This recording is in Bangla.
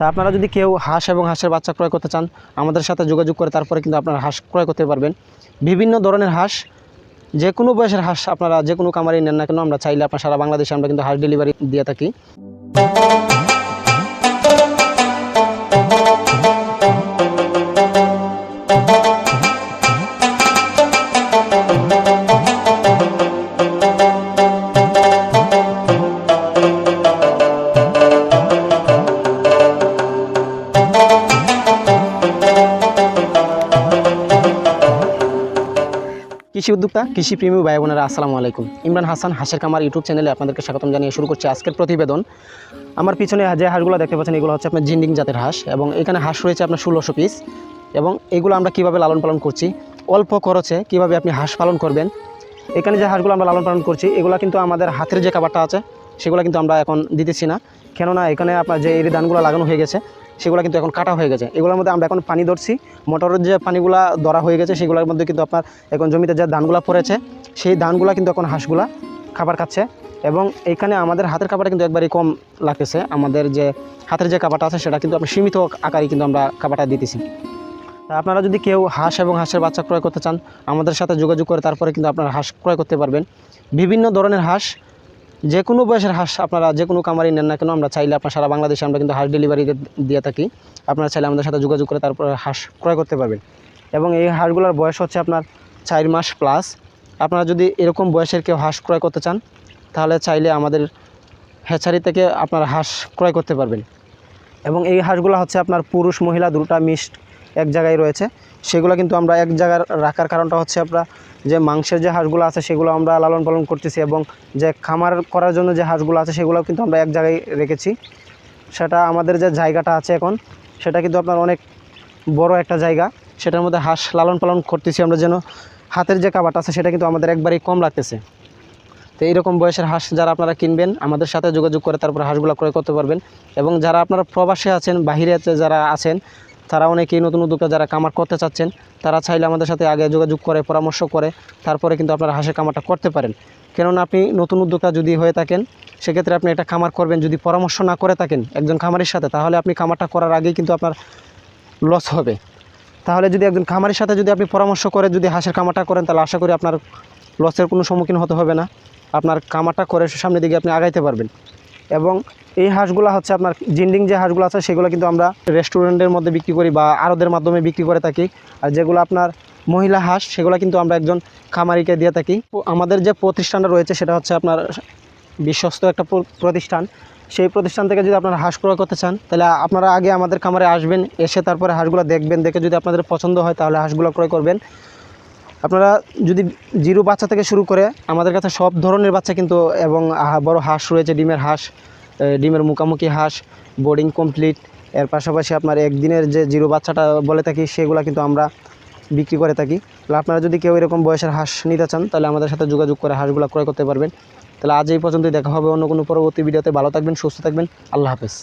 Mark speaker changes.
Speaker 1: তা আপনারা যদি কেউ হাঁস এবং হাঁসের বাচ্চা ক্রয় করতে চান, আমাদের সাথে যোগাযোগ করে তারপরে কিন্তু আপনারা হাঁস ক্রয় করতে পারবেন। বিভিন্ন ধরনের হাঁস, যে কোনো বয়সের হাঁস আপনারা যে কোনো কামারি নেন না কেন, আমরা চাইলে আপনার সারা বাংলাদেশে আমরা কিন্তু হাঁস ডেলিভারি দিয়ে থাকি। কৃষি উদ্যোক্তা, কৃষি প্রেমী ভাই বোনেরা আসসালামু আলাইকুম। ইমরান হাসান, হাঁসের কামার ইউটিউব চ্যানেলে আপনাদেরকে স্বাগতম জানিয়ে শুরু করছি আজকের প্রতিবেদন। আমার পিছনে যে হাঁসগুলো দেখতে পাচ্ছেন, এগুলো হচ্ছে আপনার জিন্ডিং জাতের হাঁস এবং এখানে হাঁস রয়েছে আপনার ষোলোশো পিস এবং এগুলো আমরা কীভাবে লালন পালন করছি, অল্প খরচে কীভাবে আপনি হাঁস পালন করবেন, এখানে যে হাঁসগুলো আমরা লালন পালন করছি, এগুলো কিন্তু আমাদের হাতের যে খাবারটা আছে, সেগুলো কিন্তু আমরা এখন দিতেছি না। কেননা এখানে আপনার যে এরি ধানগুলো লাগানো হয়ে গেছে সেগুলো কিন্তু এখন কাটা হয়ে গেছে। এগুলোর মধ্যে আমরা এখন পানি ধরছি। মোটরের যে পানিগুলা ধরা হয়ে গেছে, সেগুলোর মধ্যে কিন্তু আপনার এখন জমিতে যে ধানগুলো পড়েছে, সেই ধানগুলো কিন্তু এখন হাঁসগুলা খাবার খাচ্ছে। এবং এখানে আমাদের হাতের খাবারটা কিন্তু একবারই কম লাগতেছে। আমাদের যে হাতের যে খাবারটা আছে, সেটা কিন্তু আমরা সীমিত আকারে কিন্তু আমরা খাবারটা দিতেছি। আপনারা যদি কেউ হাঁস এবং হাঁসের বাচ্চা ক্রয় করতে চান, আমাদের সাথে যোগাযোগ করে তারপরে কিন্তু আপনারা হাঁস ক্রয় করতে পারবেন। বিভিন্ন ধরনের হাঁস যে কোনো বয়সের হাঁস আপনারা যে কোনো কামারি নেন না কেন, আমরা চাইলে আপনার সারা বাংলাদেশে আমরা কিন্তু হাঁস ডেলিভারি দিয়ে থাকি। আপনারা চাইলে আমাদের সাথে যোগাযোগ করে তারপরে হাঁস ক্রয় করতে পারবেন। এবং এই হাঁসগুলোর বয়স হচ্ছে আপনার চার মাস প্লাস আপনারা যদি এরকম বয়সের কেউ হাঁস ক্রয় করতে চান, তাহলে চাইলে আমাদের হ্যাচারি থেকে আপনার হাঁস ক্রয় করতে পারবেন। এবং এই হাঁসগুলো হচ্ছে আপনার পুরুষ, মহিলা, দুটা মিক্সড এক জায়গায় রয়েছে। সেগুলো কিন্তু আমরা এক জায়গায় রাখার কারণটা হচ্ছে আমরা যে মাংসের যে হাঁসগুলো আছে, সেগুলো আমরা লালন পালন করতেছি এবং যে খামার করার জন্য যে হাঁসগুলো আছে সেগুলো কিন্তু আমরা এক জায়গায় রেখেছি। সেটা আমাদের যে জায়গাটা আছে এখন, সেটা কিন্তু আপনার অনেক বড় একটা জায়গা। সেটার মধ্যে হাঁস লালন পালন করতেছি আমরা যেন হাতের যে কাবারটা আছে, সেটা কিন্তু আমাদের একবারেই কম লাগতেছে। তো এইরকম বয়সের হাঁস যারা আপনারা কিনবেন, আমাদের সাথে যোগাযোগ করে তারপর হাঁসগুলো ক্রয় করতে পারবেন। এবং যারা আপনারা প্রবাসে আছেন, বাহিরে যারা আছেন তারা অনেকেই নতুন উদ্যোক্তা যারা কামার করতে চাচ্ছেন, তারা চাইলে আমাদের সাথে আগে যোগাযোগ করে, পরামর্শ করে, তারপরে কিন্তু আপনারা হাঁসের কামারটা করতে পারেন। কেননা আপনি নতুন উদ্যোক্তা যদি হয়ে থাকেন, সেক্ষেত্রে আপনি একটা খামার করবেন, যদি পরামর্শ না করে থাকেন একজন খামারের সাথে, তাহলে আপনি খামারটা করার আগেই কিন্তু আপনার লস হবে। তাহলে যদি একজন খামারের সাথে যদি আপনি পরামর্শ করে, যদি হাঁসের কামারটা করেন, তাহলে আশা করি আপনার লসের কোনো সম্মুখীন হতে হবে না। আপনার কামারটা করে সামনের দিকে আপনি আগাইতে পারবেন। এবং এই হাঁসগুলো হচ্ছে আপনার জিন্ডিং যে হাঁসগুলো আছে, সেগুলো কিন্তু আমরা রেস্টুরেন্টের মধ্যে বিক্রি করি বা আরদের মাধ্যমে বিক্রি করে থাকি। আর যেগুলো আপনার মহিলা হাঁস, সেগুলো কিন্তু আমরা একজন খামারিকে দিয়ে থাকি। আমাদের যে প্রতিষ্ঠানটা রয়েছে, সেটা হচ্ছে আপনার বিশ্বস্ত একটা প্রতিষ্ঠান। সেই প্রতিষ্ঠান থেকে যদি আপনারা হাঁস ক্রয় করতে চান, তাহলে আপনারা আগে আমাদের খামারে আসবেন, এসে তারপরে হাঁসগুলো দেখবেন। দেখে যদি আপনাদের পছন্দ হয়, তাহলে হাঁসগুলো ক্রয় করবেন। আপনারা যদি জিরো বাচ্চা থেকে শুরু করে আমাদের কাছে সব ধরনের বাচ্চা কিন্তু, এবং বড় হাঁস রয়েছে, ডিমের হাঁস ডিমের মুখামুখি হাঁস, বোর্ডিং কমপ্লিট, এর পাশাপাশি আপনার একদিনের যে জিরো বাচ্চাটা বলে থাকি, সেগুলো কিন্তু আমরা বিক্রি করে থাকি। তাহলে আপনারা যদি কেউ এরকম বয়সের হাঁস নিতে চান, তাহলে আমাদের সাথে যোগাযোগ করে হাঁসগুলো ক্রয় করতে পারবেন। তাহলে আজ এই পর্যন্তই, দেখা হবে অন্য কোনো পরবর্তী ভিডিওতে। ভালো থাকবেন, সুস্থ থাকবেন। আল্লাহ হাফেজ।